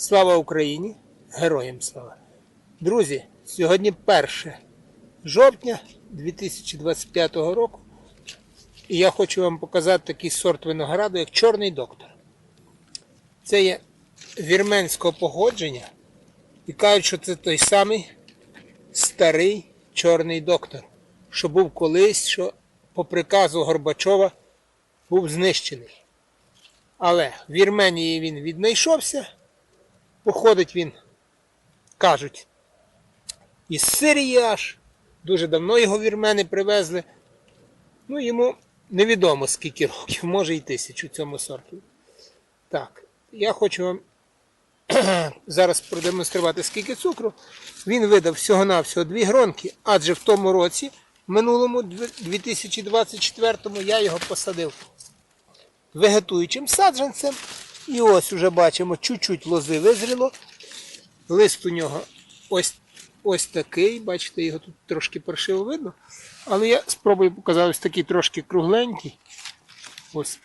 Слава Україні! Героям слава! Друзі, сьогодні 1 жовтня 2025 року. І я хочу вам показати такий сорт винограду, як Чорний доктор. Це є вірменського погодження. І кажуть, що це той самий старий чорний доктор, що був колись, що по приказу Горбачова був знищений. Але в Вірменії він віднайшовся. Походить він, кажуть, із Сирії аж. Дуже давно його вірмени привезли. Ну, йому невідомо скільки років, може і тисячу цьому сорту. Так, я хочу вам зараз продемонструвати, скільки цукру. Він видав всього-навсього дві гронки, адже в тому році, минулому 2024-му, я його посадив вегетуючим саджанцем. І ось уже бачимо, чуть-чуть лози визріло. Лист у нього ось ось такий, бачите, його тут трошки паршиво видно. Але я спробую показати ось такий трошки кругленький. Ось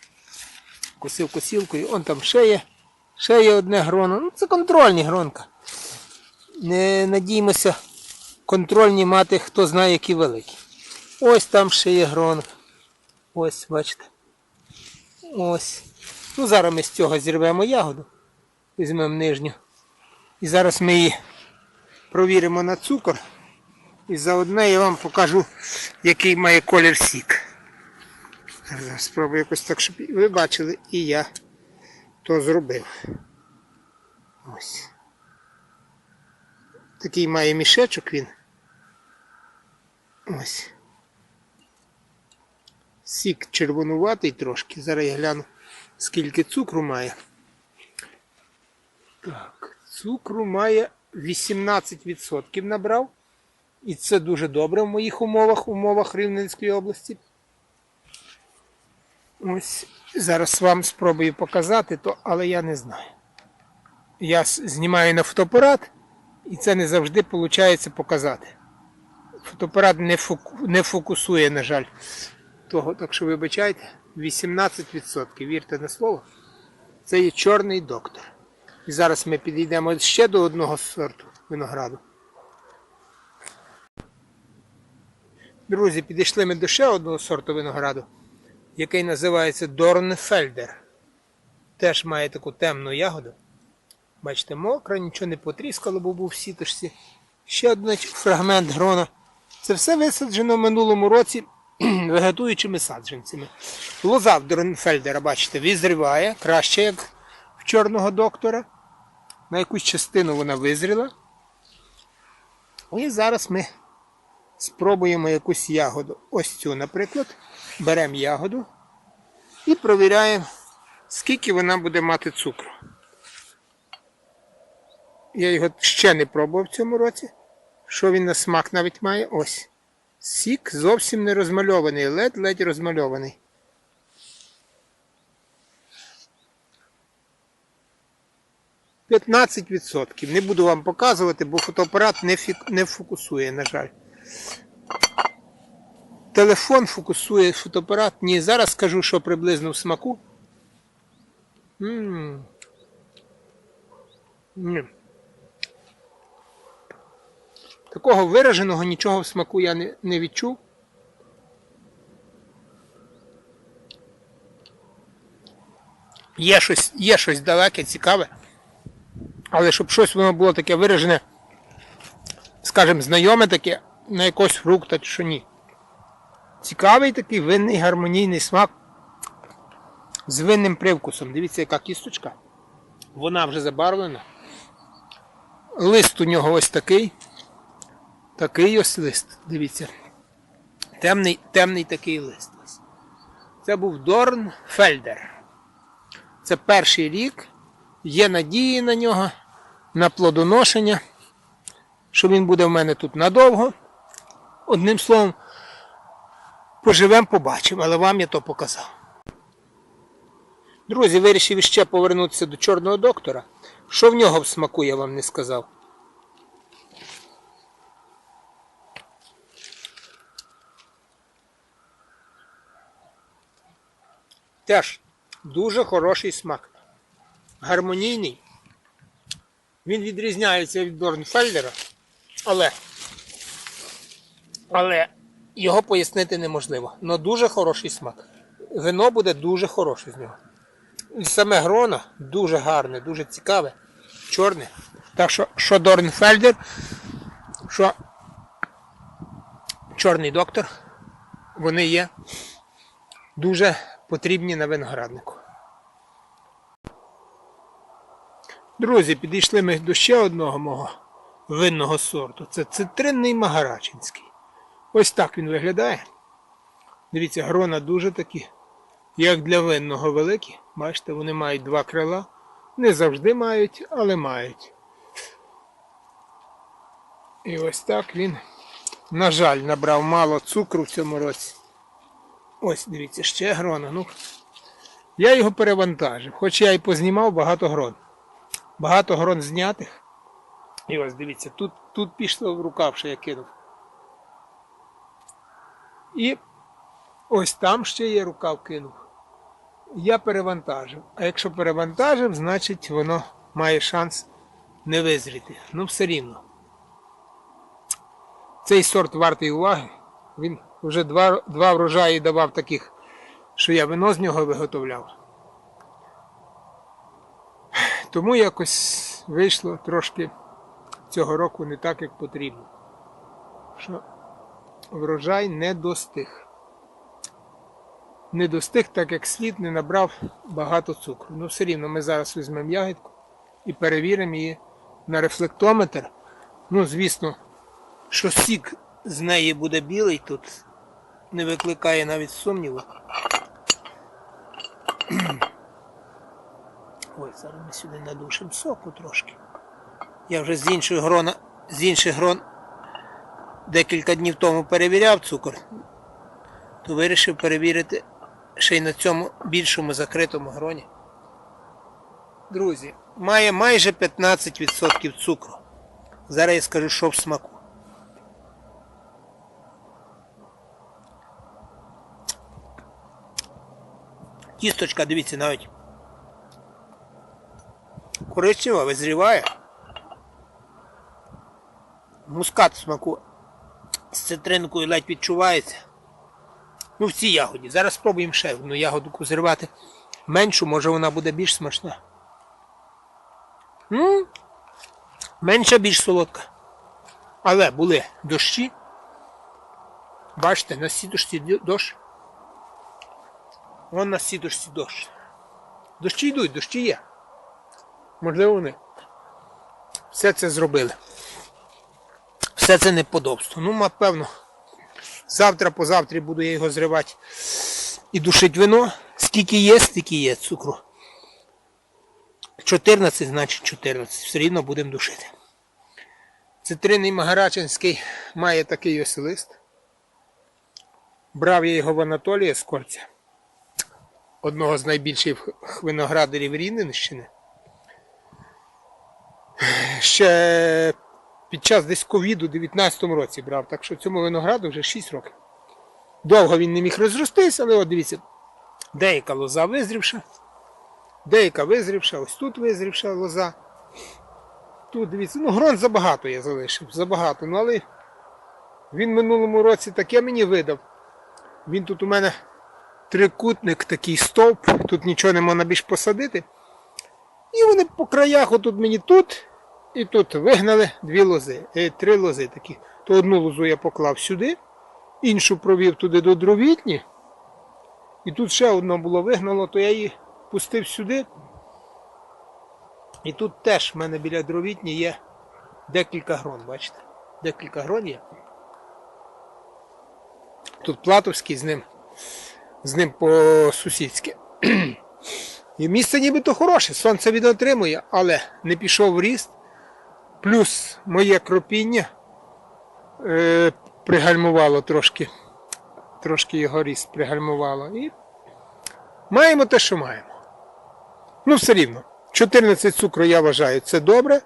косив косілкою, он там ще є. Ще є одне гроно. Ну, це контрольні гронка. Не надіймося контрольні мати, хто знає, які великі. Ось там ще є гронка. Ось, бачите. Ось. Ну, зараз ми з цього зірвемо ягоду. Візьмемо нижню. І зараз ми її провіримо на цукор. І заодно я вам покажу, який має колір сік. Зараз спробую якось так, щоб ви бачили, і я то зробив. Ось. Такий має мішечок він. Ось. Сік червонуватий трошки. Зараз я гляну, скільки цукру має. Так, цукру має 18% набрав. І це дуже добре в моїх умовах, умовах Рівненської області. Ось зараз вам спробую показати, то, але я не знаю. Я знімаю на фотоапарат, і це не завжди виходить показати. Фотоапарат не фокусує, на жаль, того, так що вибачайте, 18%, вірте на слово. Це є чорний доктор. І зараз ми підійдемо ще до одного сорту винограду. Друзі, підійшли ми до ще одного сорту винограду, який називається Дорнфельдер. Теж має таку темну ягоду. Бачите, мокра, нічого не потріскало, бо був в сіточці. Ще один фрагмент грона. Це все висаджено в минулому році вегетуючими саджанцями. Лоза Дорнфельдера, бачите, визріває краще, як в чорного доктора. На якусь частину вона визріла. І зараз ми спробуємо якусь ягоду. Ось цю, наприклад. Беремо ягоду і провіряємо, скільки вона буде мати цукру. Я його ще не пробував в цьому році. Що він на смак навіть має? Ось. Сік зовсім не розмальований, ледь-ледь розмальований. П'ятнадцять відсотків. Не буду вам показувати, бо фотоапарат не, фік... не фокусує, на жаль. Телефон фокусує фотоапарат. Ні, зараз скажу, що приблизно в смаку. М. Ні. Такого вираженого нічого в смаку я не, не відчув. Є щось, є щось далеке, цікаве. Але щоб щось воно було таке виражене, скажімо, знайоме таке на якогось фрукта, чи що ні. Цікавий такий винний гармонійний смак з винним привкусом. Дивіться, яка кісточка. Вона вже забарвлена. Лист у нього ось такий. Такий ось лист. Дивіться. Темний, темний такий лист. Це був Дорн Фельдер. Це перший рік. Є надії на нього, на плодоношення, що він буде в мене тут надовго. Одним словом, поживемо, побачимо, але вам я то показав. Друзі, вирішив ще повернутися до чорного доктора. Що в нього в смаку, я вам не сказав. Теж дуже хороший смак. Гармонійний. Він відрізняється від Дорнфельдера, але, але його пояснити неможливо. Но дуже хороший смак. Вино буде дуже хороше з нього. Саме гроно дуже гарне, дуже цікаве, чорне. Так що, що Дорнфельдер, що чорний доктор, вони є дуже потрібні на винограднику. Друзі, підійшли ми до ще одного мого винного сорту. Це цитринний магарачинський. Ось так він виглядає. Дивіться, грона дуже такі, як для винного великі. Бачите, вони мають два крила. Не завжди мають, але мають. І ось так він, на жаль, набрав мало цукру в цьому році. Ось, дивіться, ще грона. Ну, я його перевантажив, хоч я і познімав багато грон. Багато грон знятих. І ось дивіться, тут, тут пішло в рукав, що я кинув. І ось там ще є рукав кинув. Я перевантажив. А якщо перевантажив, значить воно має шанс не визріти. Ну, все рівно. Цей сорт вартий уваги. Він вже два, два врожаї давав таких, що я вино з нього виготовляв. Тому якось вийшло трошки цього року не так, як потрібно. Що врожай не достиг. Не достиг, так як слід не набрав багато цукру. Ну, все рівно ми зараз візьмемо ягідку і перевіримо її на рефлектометр. Ну, звісно, що сік з неї буде білий тут, не викликає навіть сумніву. Ой, зараз ми сюди надушимо соку трошки. Я вже з інших грон, з інших грон декілька днів тому перевіряв цукор, то вирішив перевірити ще й на цьому більшому закритому гроні. Друзі, має майже 15% цукру. Зараз я скажу, що в смаку. Кісточка, дивіться, навіть коричнева, визріває. Мускат в смаку з цитринкою ледь відчувається. Ну, в цій ягоді. Зараз спробуємо ще одну ягодку зривати. Меншу, може вона буде більш смачна. м Менша більш солодка. Але були дощі. Бачите, на сітушці дощ. Вон на сітушці дощ. Дощі йдуть, дощі є. Можливо, вони все це зробили. Все це неподобство. Ну, напевно, завтра позавтра буду я його зривати і душити вино. Скільки є, стільки є цукру. 14, значить 14. Все рівно будемо душити. Цитринний Магарачинський має такий ось лист. Брав я його в Анатолія з Корця, одного з найбільших виноградарів Рівненщини. Ще під час десь ковіду у 19-му році брав, так що цьому винограду вже 6 років. Довго він не міг розростись, але от дивіться, деяка лоза визрівша, деяка визрівша, ось тут визрівша лоза. Тут дивіться, ну грон забагато я залишив, забагато. Ну але він минулому році таке мені видав. Він тут у мене трикутник, такий стовп, тут нічого не можна більш посадити. І вони по краях, отут мені тут і тут вигнали дві лози, е, три лози такі. То одну лозу я поклав сюди, іншу провів туди до дровітні. І тут ще одна було вигнало, то я її пустив сюди. І тут теж в мене біля дровітні є декілька грон, бачите? Декілька грон є. Тут Платовський з ним, з ним по-сусідськи. І місце нібито хороше, сонце він отримує, але не пішов ріст. Плюс моє кропіння е, пригальмувало трошки, трошки його ріст пригальмувало. І маємо те, що маємо. Ну, все рівно. 14 цукру, я вважаю, це добре.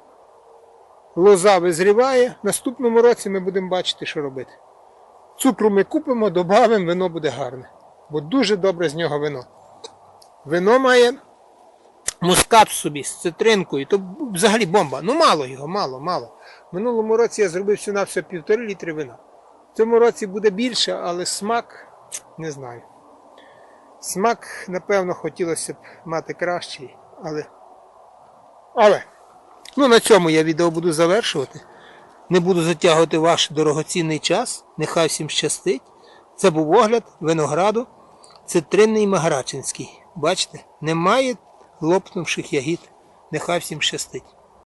Лоза визріває. Наступному році ми будемо бачити, що робити. Цукру ми купимо, додамо, вино буде гарне. Бо дуже добре з нього вино. Вино має мускат собі з цитринкою, то взагалі бомба. Ну мало його, мало, мало. В минулому році я зробив всю на все півтори літри вина. В цьому році буде більше, але смак не знаю. Смак, напевно, хотілося б мати кращий, але. Але. Ну, на цьому я відео буду завершувати. Не буду затягувати ваш дорогоцінний час. Нехай всім щастить. Це був огляд винограду цитринний Маграчинський. Бачите, немає лопнувших ягід. Нехай всім щастить.